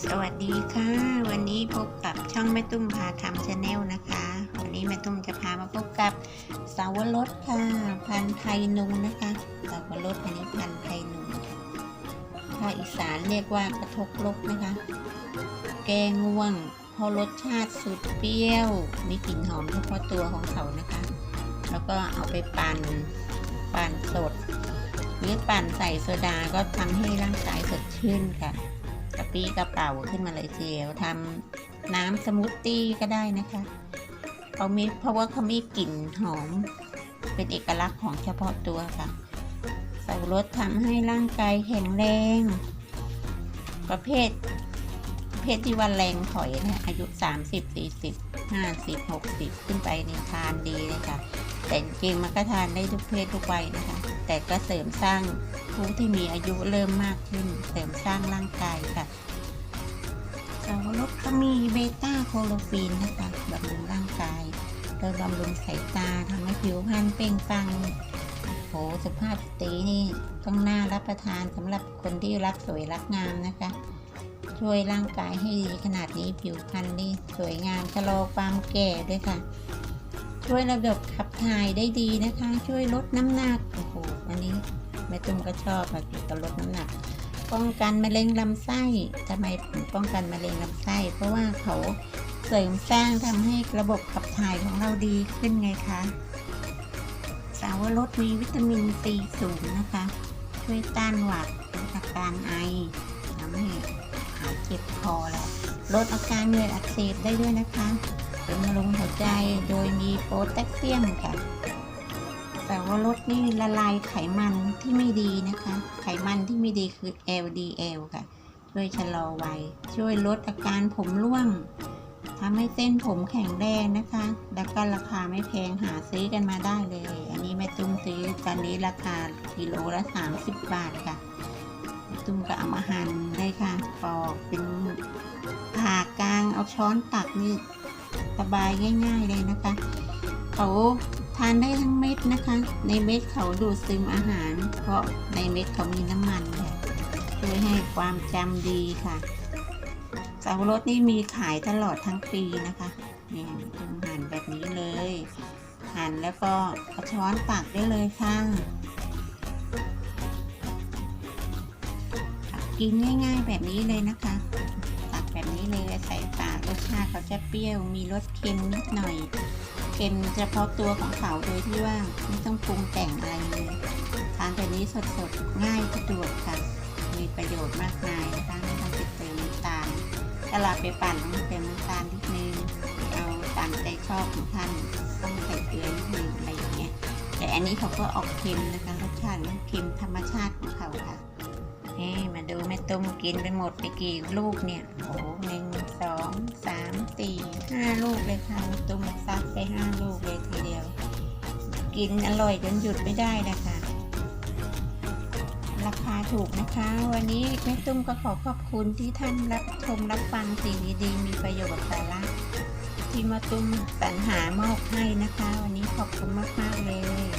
สวัสดีค่ะ วันนี้พบกับช่องแม่ตุ้มพาทำชาแนลนะคะ วันนี้แม่ตุ้มจะพามาพบกับสาวรสค่ะ พันธุ์ไทยนุงนะคะสาวรสอันนี้พันธุ์ไทยนุงภาคอีสานเรียกว่ากระทกลกนะคะ แกงง่วงเพราะรสชาติสุดเปรี้ยว มีกลิ่นหอมเฉพาะตัวของเขานะคะ แล้วก็เอาไปปั่นปั่นสด หรือปั่นใส่โซดาก็ทำให้ร่างกายสดชื่นค่ะกระ ปี้กระเป๋าขึ้นมาเลยทีเดียวทำน้ำสมูทตี้ก็ได้นะคะเขามีเพราะว่าเขามีกลิ่นหอม เป็นเอกลักษณ์ของเฉพาะตัวค่ะสับปะรดทำให้ร่างกายแข็งแรง ประเภทเภทที่ว่าแรงถอยนะอายุ 30 40 50 60 ขึ้นไปนี่ทานดีเลยค่ะ แต่จริงมันก็ทานได้ทุกเพศทุกวัยนะคะ แต่ก็เสริมสร้าง ผู้ที่มีอายุเริ่มมากขึ้น เสริมสร้างร่างกายค่ะสาวรสก็มีเบต้าโคโลฟีนนะคะบำรุงร่างกายโดยบำรุงสายตาทำให้ผิวพรรณเปล่งปลั่งโหสุภาพสตรีนี่ต้องน่ารับประทานสำหรับคนที่รักสวยรักงามนะคะ ช่วยร่างกายให้ดีขนาดนี้ผิวพรรณนี่สวยงามชะลอความแก่ด้วยค่ะ ช่วยระบบขับถ่ายได้ดีนะคะ ช่วยลดน้ำหนักโอ้โหอันนี้ ม่ตุ้มก็ชอบค่ะเกี่ยวกับลดน้ำหนัก ป้องกันมะเร็งลำไส้ทำไมถึงป้องกันมะเร็งลำไส้ เพราะว่าเขาเสริมสร้างทำให้ระบบขับถ่ายของเราดีขึ้นไงคะสาวรสมีวิตามินซีสูงนะคะ ช่วยต้านหวัดลดอาการไอทำให้หายเจ็บคอแล้วลดอาการเหนื่อยอักเสบได้ด้วยนะคะเป็นมะรุงหัวใจโดยมีโพแทสเซียมค่ะ แต่ว่ารสนี่ละลายไขมันที่ไม่ดีนะคะ ไขมันที่ไม่ดีคือ LDL ค่ะ ช่วยชะลอวัยช่วยลดอาการผมร่วงทำให้เส้นผมแข็งแรงนะคะ แล้วก็ราคาไม่แพงหาซื้อกันมาได้เลย อันนี้แม่ตุ้มซื้อตอนนี้ราคากิโลละ 30 บาทค่ะตุ้มก็เอามาหั่นเลยค่ะปอกเป็นผ่ากลางเอาช้อนตักนี่สบายง่าย ๆเลยนะคะเขาทานได้ทั้งเม็ดนะคะ ในเม็ดเขาดูดซึมอาหาร เพราะในเม็ดเขามีน้ำมันค่ะช่วยให้ความจำดีค่ะสาวรสนี่มีขายตลอดทั้งปีนะคะเนี่ยต้องหั่นแบบนี้เลย หั่นแล้วก็เอาช้อนตักได้เลยค่ะกินง่าย ๆ แบบนี้เลยนะคะ ตักแบบนี้เลยใส่ปากรสชาติเขาจะเปรี้ยวมีรสเค็มนิดหน่อย ค็มเฉพาะตัวของเขาโดยที่ว่าไม่ต้องปรุงแต่งอะไรเลยทานแบบนี้สดๆ ง่ายสะดวกค่ะ มีประโยชน์มากมายนะคะไม่ต้องไปเติมน้ำตาลถ้าเราไปปั่นต้องเติมน้ำตาลนิดนึงเอาตามใจชอบของท่านต้องใส่เกลือนิดนึงอะไรอย่างเงี้ยแต่อันนี้เขาก็ออกเค็มนะคะรสชาติมันเค็มธรรมชาติของเขาค่ะนี่มาดูแม่ตุ้มกินไปหมดไปกี่ลูกเนี่ยโอ้หนึ่งสองสามสี่ห้าลูกเลยค่ะแม่ตุ้มซัด ไปห้าลูกเลยทีเดียว กินอร่อยจนหยุดไม่ได้นะคะราคาถูกนะคะ วันนี้แม่ตุ้มก็ขอขอบคุณที่ท่านรับชมรับฟังสิ่งดีๆ มีประโยชน์สาระที่มาตุ้มสรรหามอบให้นะคะ วันนี้ขอบคุณมากๆเลย